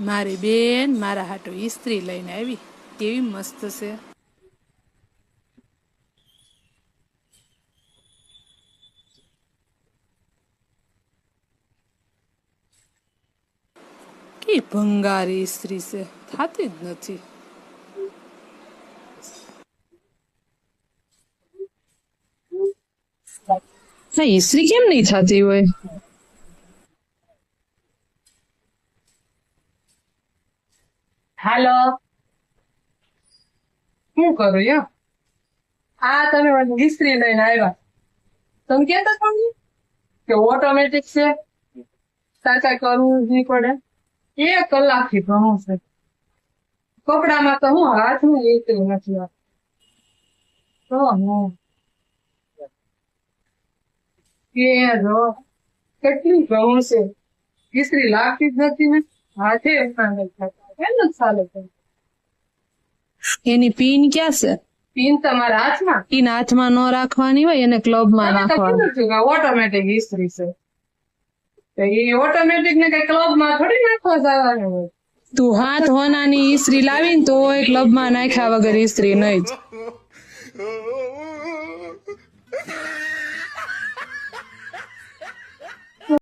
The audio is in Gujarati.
મારી બેન, મારા હાટો ઈસ્ત્રી લઈને આવી. કેવી મસ્ત છે. કે ભંગારી ઈસ્ત્રી છે. થાતી જ નથી. ના ઈસ્ત્રી કેમ નહીં થતી હોય? હાલો. શું કરું યો? આ તમે ઇસ્ત્રી લઈને આવ્યા તમે કેતા તમને કે ઓટોમેટિક છે. સાચા કરવું જ નહીં પડે. એક કલાકથી ભણું છે. કપડામાં તો હું હાથનું એકલું નથી તો હું? કે જો, કેટલી ઘઉં છે. ઇસ્ત્રી લાગતી જ નથી ને? હાથે એમના નથી થતા કેમ ચાલે એની પિન ક્યાં છે? પિન તમારા હાથમાં? પિન હાથમાં ન રાખવાની હોય એને ક્લબમાં નાખવાની ઓટોમેટિક ઇસ્ત્રી છે. એ ઓટોમેટિક ને કઈ ક્લબમાં થોડી નાખવા જવાનું હોય. તું હાથ હોનાની ઈસ્ત્રી લાવીને તો ક્લબમાં નાખ્યા વગર ઈસ્ત્રી નહીં જ.